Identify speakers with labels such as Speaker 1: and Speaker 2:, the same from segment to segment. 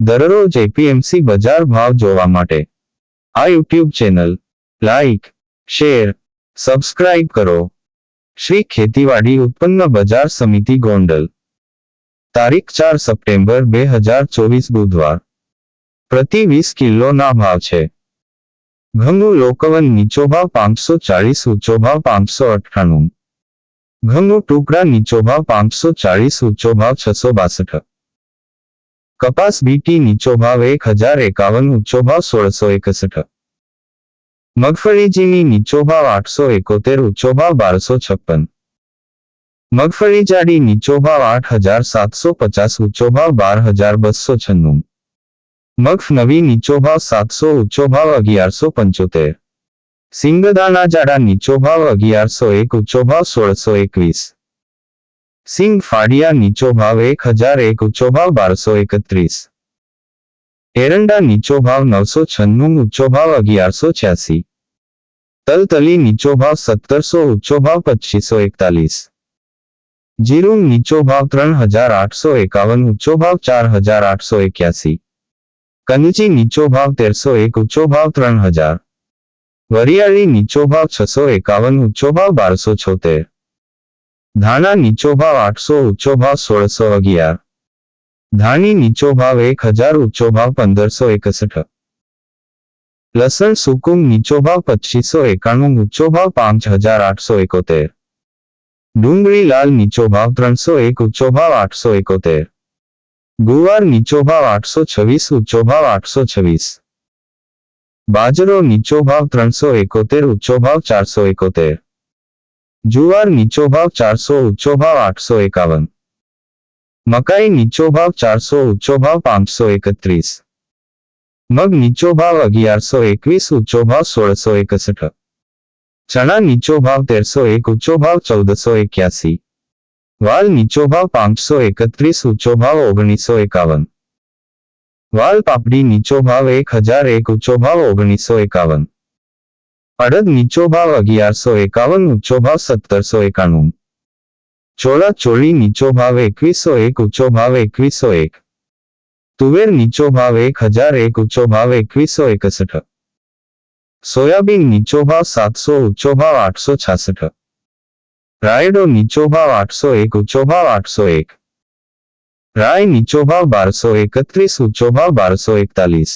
Speaker 1: દરરોજ એપીએમસી બજાર ભાવ જોવા માટે. આ YouTube channel, like, share, subscribe કરો. શ્રી ખેતીવાડી ઉત્પન્ન બજાર સમિતિ ગોંડલ. તારીખ ચાર સપ્ટેમ્બર બે હજાર ચોવીસ બુધવાર. પ્રતિ વીસ કિલોના ભાવ છે. ઘઉંનું લોકવન નીચો ભાવ પાંચસો ચાળીસ, ઊંચો ભાવ પાંચસો અઠ્ઠાણું. ઘઉંનું ટુકડા નીચો ભાવ પાંચસો ચાળીસ, ઊંચો ભાવ છસો બાસઠ. કપાસ બીટી નીચો ભાવ એક હજાર એકાવન ઊંચો ભાવ સોળસો એકસઠ મગફળી જીની નીચો ભાવ આઠસો એકોતેર ઊંચો ભાવ બારસો છપ્પન મગફળી જાડી નીચો ભાવ આઠ હજાર સાતસો પચાસ ઊંચો ભાવ બાર હજાર બસો છન્નું મગફ નવી નીચો ભાવ સાતસો ઊંચો ભાવ અગિયારસો પંચોતેર સિંગદાણા જાડા નીચો ભાવ અગિયારસો એક ઊંચો ભાવ સોળસો એકવીસ સિંગ ફાડિયા નીચો ભાવ એક હજાર એક ઊંચો ભાવ બારસો એકત્રીસ એરંડા નીચો ભાવ નવસો છન્નું ઊંચો ભાવ અગિયારસો છ્યાસી તલતલી નીચો ભાવ સત્તરસો ઊંચો ભાવ પચીસો એકતાલીસ જીરું નીચો ભાવ ત્રણ હજાર આઠસો એકાવન ઊંચો ભાવ ચાર હજાર આઠસો એક્યાસી કંચી નીચો ભાવ તેરસો એક ઊંચો ભાવ ત્રણ હજાર વરિયાળી નીચો ભાવ છસો એકાવન ઊંચો ભાવ બારસો છોતેર ધાણા નીચો ભાવ આઠસો ઊંચો ભાવ સોળસો અગિયાર ધાણી નીચો ભાવ એક હજાર ઊંચો ભાવ પંદરસો એકસઠ લસણ સુકુમ નીચો ભાવ પચીસો એકાણું ઊંચો ભાવ પાંચ હજાર આઠસો એકોતેર ડુંગળી લાલ નીચો ભાવ ત્રણસો એક ઊંચો ભાવ આઠસો એકોતેર ગુવાર નીચો ભાવ આઠસો છવ્વીસ ઊંચો ભાવ આઠસો છવ્વીસ બાજરો નીચો ભાવ ત્રણસો એકોતેર ઊંચો ભાવ ચારસો એકોતેર જુવાર નીચો ભાવ ચારસો ઊંચો ભાવ આઠસો એકાવન મકાઈ નીચો ભાવ ચારસો ઊંચો ભાવ પાંચસો એકત્રીસ મગ નીચો ભાવ અગિયારસો એકવીસ ઊંચો ભાવ સોળસો એકસઠ ચણા નીચો ભાવ તેરસો એક ઊંચો ભાવ ચૌદસો એક્યાસી વાલ નીચો ભાવ પાંચસો એકત્રીસ ઊંચો ભાવ ઓગણીસો એકાવન વાલ પાપડી નીચો ભાવ એક હજાર એક ઊંચો ભાવ ઓગણીસો એકાવન અડદ નીચો ભાવ અગિયારસો એકાવન ઊંચો ભાવ સત્તરસો એકાણું ચોળા ચોળી નીચો ભાવ એકવીસો એક ઊંચો ભાવ એકવીસો એક તુવેર નીચો ભાવ એક હજાર એક ઊંચો ભાવ એકવીસો એકસઠ સોયાબીન નીચો ભાવ સાતસો ઊંચો ભાવ આઠસો છાસઠ રાયડો નીચો ભાવ આઠસો એક ઊંચો ભાવ આઠસો એક રાય નીચો ભાવ બારસો એકત્રીસ ઊંચો ભાવ બારસો એકતાલીસ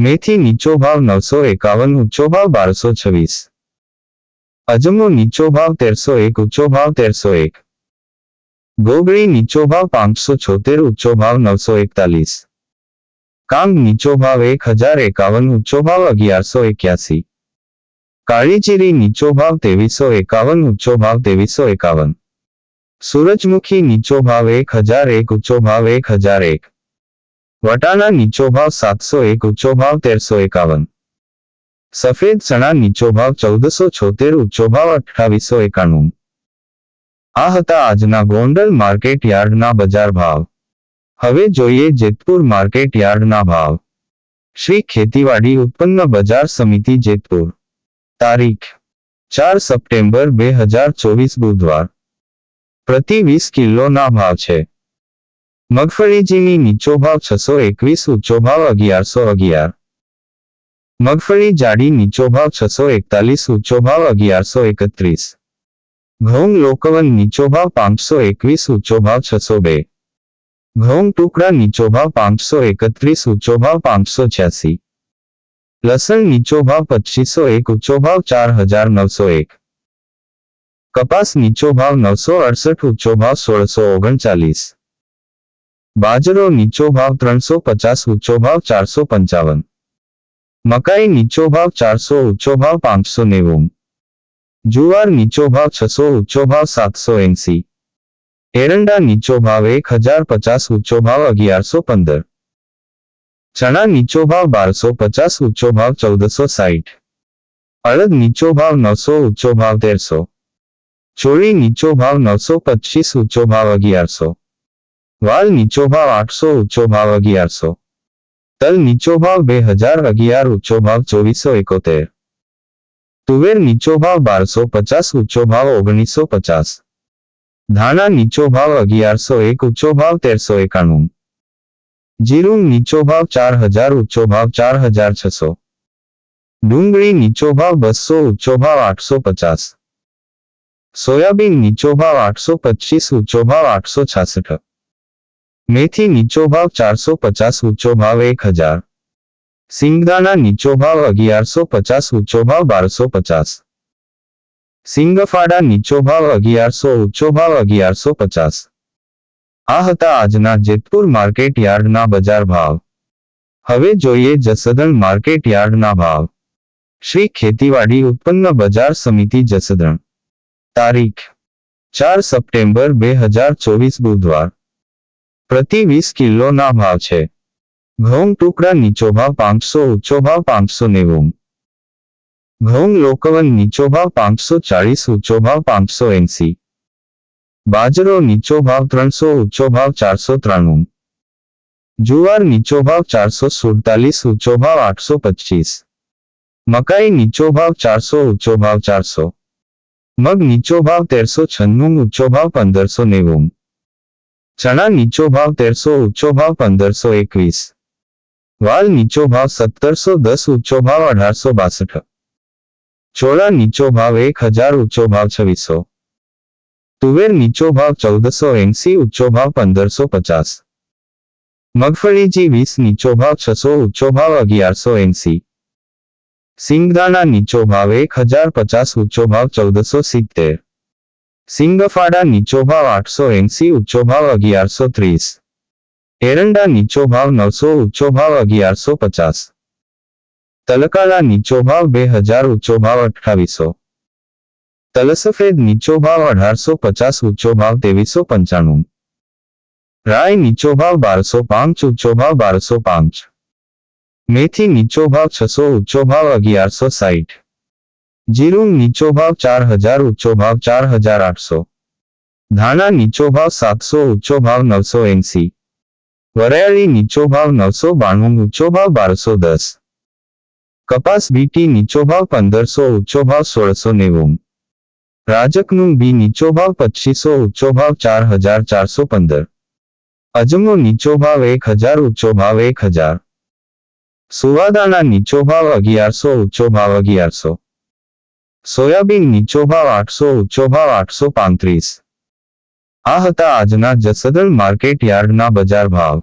Speaker 1: મેથી નીચો ભાવ નવસો એકાવન, ઊંચો ભાવ બારસો છવ્વીસ. અજમો નીચો ભાવ તેરસો એક, ઊંચો ભાવ તેરસો એક. ગોગળી નીચો ભાવ પાંચસો છોતેર, ઊંચો ભાવ નવસો એકતાલીસ. કાંગ નીચો ભાવ એક હજાર એકાવન, ઊંચો ભાવ અગિયારસો એક્યાસી. કાળીચીરી નીચો ભાવ ત્રેવીસો એકાવન, ઊંચો ભાવ ત્રેવીસો એકાવન. સૂરજમુખી નીચો ભાવ એક હજાર એક, ઊંચો ભાવ એક હજાર એક. વટાણા નીચો ભાવ સાતસો એક ઊંચો ભાવ તેરસો એકાવન. સફેદ ચણા નીચો ભાવ ચૌદસો છોતેર ઊંચો ભાવ અઠ્ઠાવીસો એકાણું. આ હતા આજના ગોંડલ માર્કેટ યાર્ડના બજાર ભાવ. હવે જોઈએ જેતપુર માર્કેટ યાર્ડના ભાવ. શ્રી ખેતીવાડી ઉત્પન્ન બજાર સમિતિ જેતપુર. તારીખ. ચાર સપ્ટેમ્બર બે હજાર ચોવીસ બુધવાર. પ્રતિ વીસ કિલોના ભાવ છે. મગફળી જીની નીચો ભાવ છસો એકવીસ ઊંચો ભાવ અગિયારસો અગિયાર મગફળી જાડી નીચો ભાવ છસો એકતાલીસ ઊંચો ભાવ અગિયારસો એકત્રીસ ઘઉં લોકવન નીચો ભાવ પાંચસો એકવીસ ઊંચો ભાવ છસો બે ઘઉં ટુકડા નીચો ભાવ પાંચસો એકત્રીસ ઊંચો ભાવ પાંચસો છ્યાસી લસણ નીચો ભાવ પચીસો એક ઊંચો ભાવ ચાર હજાર નવસો એક કપાસ નીચો ભાવ નવસો અડસઠ ઊંચો ભાવ સોળસો ઓગણચાલીસ બાજરો નીચો ભાવ ત્રણસો પચાસ ઊંચો ભાવ ચારસો પંચાવન મકાઈ નીચો ભાવ ચારસો ઊંચો ભાવ પાંચસો નેવું જુવાર નીચો ભાવ છસો ઊંચો ભાવ સાતસો એંસી એરંડા નીચો ભાવ એક હજાર પચાસ ઊંચો ભાવ અગિયારસો પંદર ચણા નીચો ભાવ બારસો પચાસ ઊંચો ભાવ ચૌદસો સાઠ અડદ નીચો ભાવ નવસો ઊંચો ભાવ તેરસો ચોળી નીચો ભાવ નવસો પચીસ ઊંચો ભાવ અગિયારસો વાલ નીચો ભાવ આઠસો ઊંચો ભાવ અગિયારસો તલ નીચો ભાવ બે હજાર અગિયાર ઊંચો ભાવ ચોવીસો એકોતેર તુવેર નીચો ભાવ બારસો પચાસ ઊંચો ભાવ ઓગણીસો પચાસ ધાણા નીચો ભાવ અગિયારસો એક ઊંચો ભાવ તેરસો એકાણું જીરું નીચો ભાવ ચાર હજાર ઊંચો ભાવ ચાર હજાર છસો ડુંગળી નીચો ભાવ બસો ઊંચો ભાવ આઠસો પચાસ સોયાબીન નીચો ભાવ આઠસો પચીસ ઊંચો ભાવ આઠસો છાસઠ મેથી નીચો ભાવ ચારસો પચાસ ઊંચો ભાવ એક હજાર સિંગદાણા નીચો ભાવ અગિયારસો પચાસ ઊંચો ભાવ બારસો પચાસ સિંગફાડા નીચો ભાવ અગિયારસો ઊંચો ભાવ અગિયારસો પચાસ આ હતા આજના જેતપુર માર્કેટ યાર્ડના બજાર ભાવ હવે જોઈએ જસદણ માર્કેટ યાર્ડના ભાવ શ્રી ખેતીવાડી ઉત્પન્ન બજાર સમિતિ જસદણ તારીખ ચાર સપ્ટેમ્બર બે હજાર ચોવીસ બુધવાર પ્રતિ વીસ કિલોના ભાવ છે. ઘઉં ટુકડા નીચો ભાવ પાંચસો ઊંચો ભાવ પાંચસો નેવું. ઘઉં લોકવન નીચો ભાવ પાંચસો ચાળીસ ઊંચો ભાવ પાંચસો એંસી. બાજરો નીચો ભાવ ત્રણસો ઊંચો ભાવ ચારસો ત્રાણું. જુવાર નીચો ભાવ ચારસો સુડતાલીસ ઊંચો ભાવ આઠસો પચીસ. મકાઈ નીચો ભાવ ચારસો ઊંચો ભાવ ચારસો. મગ નીચો ભાવ તેરસો છન્નું ઊંચો ભાવ પંદરસો નેવું. ચણા નીચો ભાવ તેરસો ઊંચો ભાવ પંદરસો એકવીસ વાલ નીચો ભાવ સત્તરસો દસ ઊંચો ભાવ અઢારસો બાસઠ ચોળા નીચો ભાવ એક હજાર ઊંચો ભાવ છવ્વીસો તુવેર નીચો ભાવ ચૌદસો એંસી ઊંચો ભાવ પંદરસો પચાસ મગફળીજી વીસ નીચો ભાવ છસો ઊંચો ભાવ અગિયારસો એંસી સિંગદાણા નીચો ભાવ એક હજાર પચાસ ઊંચો ભાવ ચૌદસો સિત્તેર સિંગફાડા નીચો ભાવ આઠસો એંસી ઊંચો ભાવ અગિયારસો ત્રીસ. એરંડા નીચો ભાવ નવસો ઊંચો ભાવ અગિયારસો પચાસ. તલકાળા નીચો ભાવ બે હજાર ઊંચો ભાવ અઠાવીસો તલસફેદ નીચો ભાવ અઢારસો પચાસ ઊંચો ભાવ ત્રેવીસો પંચાણું. રાય નીચો ભાવ બારસો પાંચ ઊંચો ભાવ બારસો પાંચ. મેથી નીચો ભાવ છસો ઊંચો ભાવ અગિયારસો સાઠ. જીરું નીચો ભાવ ચાર હજાર ઊંચો ભાવ ચાર હજાર આઠસો ધાણા નીચો ભાવ સાતસો ઊંચો ભાવ નવસો એંસી વરિયાળી નીચો ભાવ નવસો બાણું ઊંચો ભાવ બારસો દસ કપાસ બીટી નીચો ભાવ પંદરસો ઊંચો ભાવ સોળસો નેવું રાજકનું બી નીચો ભાવ પચીસો ઊંચો ભાવ ચાર હજાર ચારસો પંદર અજમો નીચો ભાવ એક હજાર ઊંચો ભાવ એક હજાર સુવાદાના નીચો ભાવ અગિયારસો ઊંચો ભાવ અગિયારસો સોયાબીન નીચો ભાવ આઠસો ઊંચો ભાવ આઠસો પાંત્રીસ. આ હતા આજના જસદલ માર્કેટ યાર્ડના બજાર ભાવ.